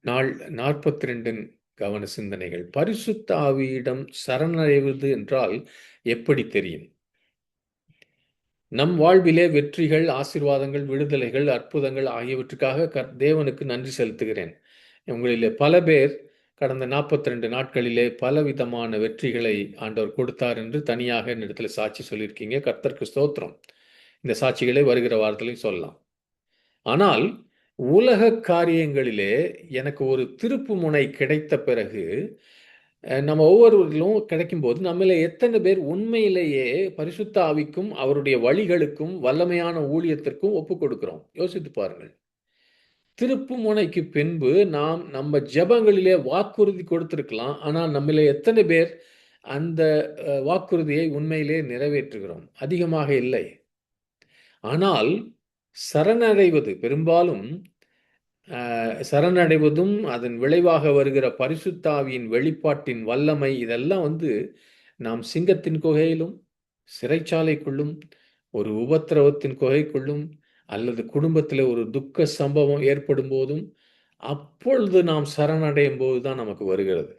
நாள் நாற்பத்தி ரெண்டின் கவன சிந்தனைகள். பரிசுத்த ஆவியிடம் சரணடைவது என்றால் எப்படி தெரியும்? நம் வாழ்விலே வெற்றிகள் ஆசீர்வாதங்கள் விடுதலைகள் அற்புதங்கள் ஆகியவற்றுக்காக க தேவனுக்கு நன்றி செலுத்துகிறேன். உங்களிலே பல பேர் கடந்த நாற்பத்தி ரெண்டு நாட்களிலே பலவிதமான வெற்றிகளை ஆண்டவர் கொடுத்தார் என்று தனியாக என்னிடத்துல சாட்சி சொல்லியிருக்கீங்க. கர்த்தர்க்கு ஸ்தோத்திரம். இந்த சாட்சிகளை வருகிற வாரத்திலையும் சொல்லலாம். ஆனால் உலக காரியங்களிலே எனக்கு ஒரு திருப்பு முனை கிடைத்த பிறகு நம்ம ஒவ்வொருவர்களும் கிடைக்கும்போது நம்மள எத்தனை பேர் உண்மையிலேயே பரிசுத்த ஆவிக்கும் அவருடைய வழிகளுக்கும் வல்லமையான ஊழியத்திற்கும் ஒப்பு கொடுக்கிறோம். யோசித்து பாருங்கள். திருப்பு முனைக்கு பின்பு நாம் நம்ம ஜெபங்களிலே வாக்குறுதி கொடுத்திருக்கலாம். ஆனால் நம்மள எத்தனை பேர் அந்த வாக்குறுதியை உண்மையிலே நிறைவேற்றுகிறோம்? அதிகமாக இல்லை. ஆனால் சரணடைவது. பெரும்பாலும் சரணடைவதும் அதன் விளைவாக வருகிற பரிசுத்தாவியின் வெளிப்பாட்டின் வல்லமை இதெல்லாம் வந்து நாம் சிங்கத்தின் குகையிலும் சிறைச்சாலைக்குள்ளும் ஒரு உபத்திரவத்தின் குகைக்குள்ளும் அல்லது குடும்பத்தில் ஒரு துக்க சம்பவம் ஏற்படும் போதும் அப்பொழுது நாம் சரணடையும் போது தான் நமக்கு வருகிறது.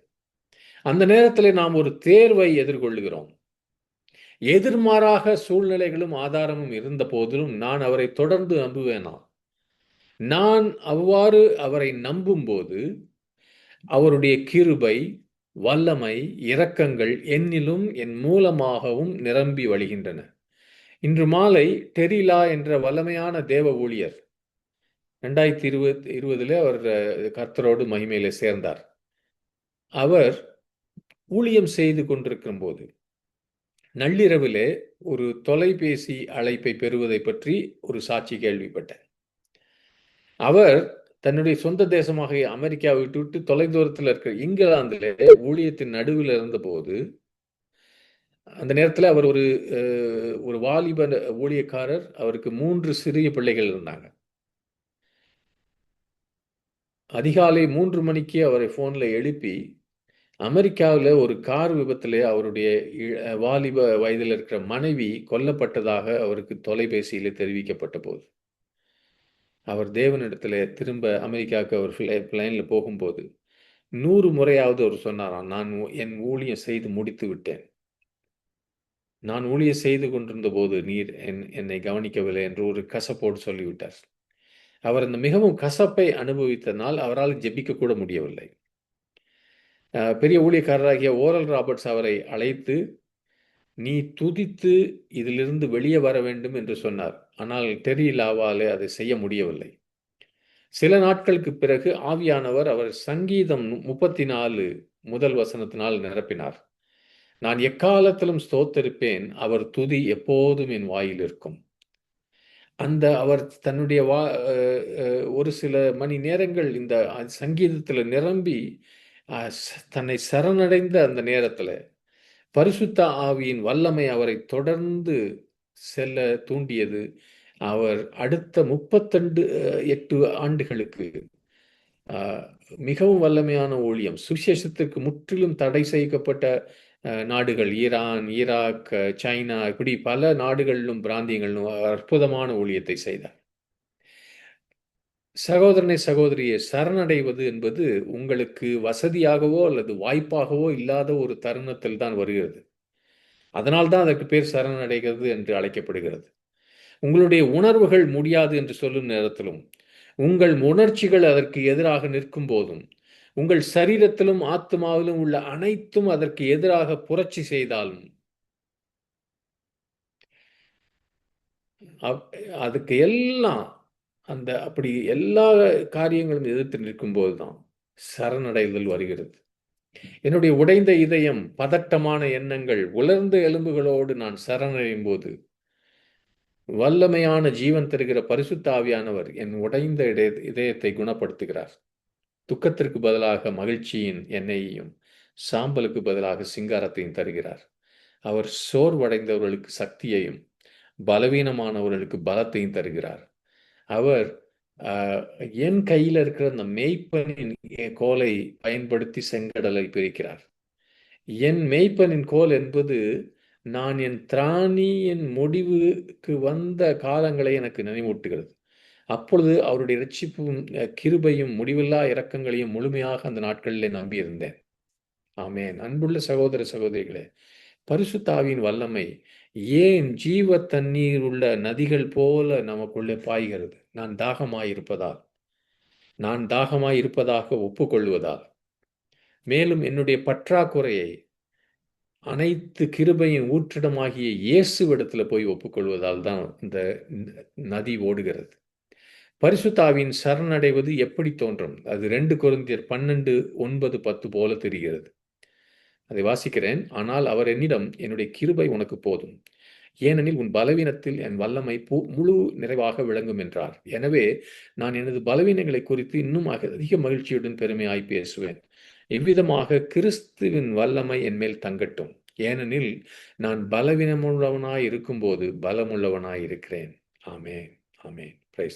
அந்த நேரத்தில் நாம் ஒரு தேர்வை எதிர்கொள்கிறோம் எதிர்மாறாக சூழ்நிலைகளும் ஆதாரமும் இருந்த போதிலும் நான் அவரை தொடர்ந்து நம்புவேனா? நான் அவ்வாறு அவரை நம்பும்போது அவருடைய கிருபை வல்லமை இரக்கங்கள் என்னிலும் என் மூலமாகவும் நிரம்பி வழிகின்றன. இன்று மாலை டெரிலா என்ற வல்லமையான தேவ ஊழியர் ரெண்டாயிரத்தி இருபத்தி இருபதுல அவர் கர்த்தரோடு மகிமையில சேர்ந்தார். அவர் ஊழியம் செய்து கொண்டிருக்கும் போது நள்ளிரவிலே ஒரு தொலைபேசி அழைப்பை பெறுவதை பற்றி ஒரு சாட்சி கேள்விப்பட்டேன். அவர் தன்னுடைய சொந்த தேசமாக அமெரிக்கா விட்டு விட்டு தொலைதூரத்தில் இருக்கிற இங்கிலாந்திலே ஊழியத்தின் நடுவில் இருந்தபோது அந்த நேரத்தில் அவர் ஒரு அஹ், ஒரு வாலிப ஊழியக்காரர் அவருக்கு மூன்று சிறிய பிள்ளைகள் இருந்தாங்க. அதிகாலை மூன்று மணிக்கு அவரை ஃபோனில் எழுப்பி அமெரிக்காவில் ஒரு கார் விபத்தில் அவருடைய வாலிப வயதில் இருக்கிற மனைவி கொல்லப்பட்டதாக அவருக்கு தொலைபேசியில் தெரிவிக்கப்பட்ட போது அவர் தேவனிடத்தில் திரும்ப அமெரிக்காவுக்கு அவர் பிளைனில் போகும்போது நூறு முறையாவது அவர் சொன்னாராம் நான் என் ஊழியம் செய்து முடித்து விட்டேன். நான் ஊழியம் செய்து கொண்டிருந்த போது நீர் என் என்னை கவனிக்கவில்லை என்று ஒரு கசப்போடு சொல்லிவிட்டார். அவர் அந்த மிகவும் கசப்பை அனுபவித்தனால் அவரால் ஜெபிக்க கூட முடியவில்லை. பெரிய ஊழியக்காரராகிய ஓரல் ராபர்ட்ஸ் அவரை அழைத்து நீ துதித்து இதிலிருந்து வெளியே வர வேண்டும் என்று சொன்னார். ஆனால் டெரி லாவாலே அதை செய்ய முடியவில்லை. சில நாட்களுக்கு பிறகு ஆவியானவர் அவர் சங்கீதம் முப்பத்தி நாலு முதல் வசனத்தினால் நிரப்பினார். நான் எக்காலத்திலும் ஸ்தோத்தரிப்பேன் அவர் துதி எப்போதும் என் வாயில் இருக்கும். அந்த அவர் தன்னுடைய வா ஒரு சில மணி நேரங்கள் இந்த சங்கீதத்தில் நிரம்பி தன்னை சரணடைந்த அந்த நேரத்தில் பரிசுத்த ஆவியின் வல்லமை அவரை தொடர்ந்து செல்ல தூண்டியது. அவர் அடுத்த முப்பத்தெண்டு எட்டு ஆண்டுகளுக்கு மிகவும் வல்லமையான ஊழியம். சுவிசேஷத்திற்கு முற்றிலும் தடை செய்யப்பட்ட நாடுகள் ஈரான் ஈராக் சைனா இப்படி பல நாடுகளிலும் பிராந்தியங்களிலும் அற்புதமான ஊழியத்தை செய்தார். சகோதரனை சகோதரியை சரணடைவது என்பது உங்களுக்கு வசதியாகவோ அல்லது வாய்ப்பாகவோ இல்லாத ஒரு தருணத்தில் தான் வருகிறது. அதனால்தான் அதற்கு பேர் சரணடைகிறது என்று அழைக்கப்படுகிறது. உங்களுடைய உணர்வுகள் முடியாது என்று சொல்லும் நேரத்திலும் உங்கள் உணர்ச்சிகள் அதற்கு எதிராக நிற்கும் போதும் உங்கள் சரீரத்திலும் ஆத்மாவிலும் உள்ள அனைத்தும் அதற்கு எதிராக புரட்சி செய்தாலும் அப்- அதுக்கு எல்லாம் அந்த அப்படி எல்லா காரியங்களும் எதிர்த்து நிற்கும்போது தான் சரணடைதல் வருகிறது. என்னுடைய உடைந்த இதயம் பதட்டமான எண்ணங்கள் உலர்ந்த எலும்புகளோடு நான் சரணடையும் போது வல்லமையான ஜீவன் தருகிற பரிசுத்தாவியானவர் என் உடைந்த இதய- இதயத்தை குணப்படுத்துகிறார். துக்கத்திற்கு பதிலாக மகிழ்ச்சியின் எண்ணெயையும் சாம்பலுக்கு பதிலாக சிங்காரத்தையும் தருகிறார். அவர் சோர்வடைந்தவர்களுக்கு சக்தியையும் பலவீனமானவர்களுக்கு பலத்தையும் தருகிறார். அவர் ஆஹ், என் கையில் இருக்கிற அந்த மெய்ப்பனின் கோலை பயன்படுத்தி செங்கடலை பிரிக்கிறார். என் மெய்ப்பனின் கோல் என்பது நான் என் திராணியின் முடிவுக்கு வந்த காலங்களை எனக்கு நினைவூட்டுகிறது. அப்பொழுது அவருடைய ரட்சிப்பும் கிருபையும் முடிவில்லா இரக்கங்களையும் முழுமையாக அந்த நாட்களிலே நம்பியிருந்தேன். ஆமே அன்புள்ள சகோதர சகோதரிகளே பரிசுத்தாவின் வல்லமை ஏன் ஜீவ தண்ணீர் உள்ள நதிகள் போல நமக்குள்ளே பாய்கிறது? நான் தாகமாயிருப்பதால். நான் தாகமாயிருப்பதாக ஒப்புக்கொள்வதால். மேலும் என்னுடைய பற்றாக்குறையை அனைத்து கிருபையின் ஊற்றிடமாகிய இயேசுவிடத்தில் போய் ஒப்புக்கொள்வதால் தான் இந்த நதி ஓடுகிறது. பரிசுத்தாவின் சரணடைவது எப்படி தோன்றும்? அது ரெண்டு குருந்தியர் பன்னெண்டு ஒன்பது பத்து போல தெரிகிறது. அதை வாசிக்கிறேன். ஆனால் அவர் என்னிடம் என்னுடைய கிருபை உனக்கு போதும். ஏனெனில் உன் பலவீனத்தில் என் வல்லமை முழு நிறைவாக விளங்கும் என்றார். எனவே நான் எனது பலவீனங்களை குறித்து இன்னும் அதிக மகிழ்ச்சியுடன் பெருமையாய் பேசுவேன். இவ்விதமாக கிறிஸ்துவின் வல்லமை என் மேல் தங்கட்டும். ஏனெனில் நான் பலவீனமுள்ளவனாய் இருக்கும்போது பலமுள்ளவனாய் இருக்கிறேன். ஆமே ஆமேன்.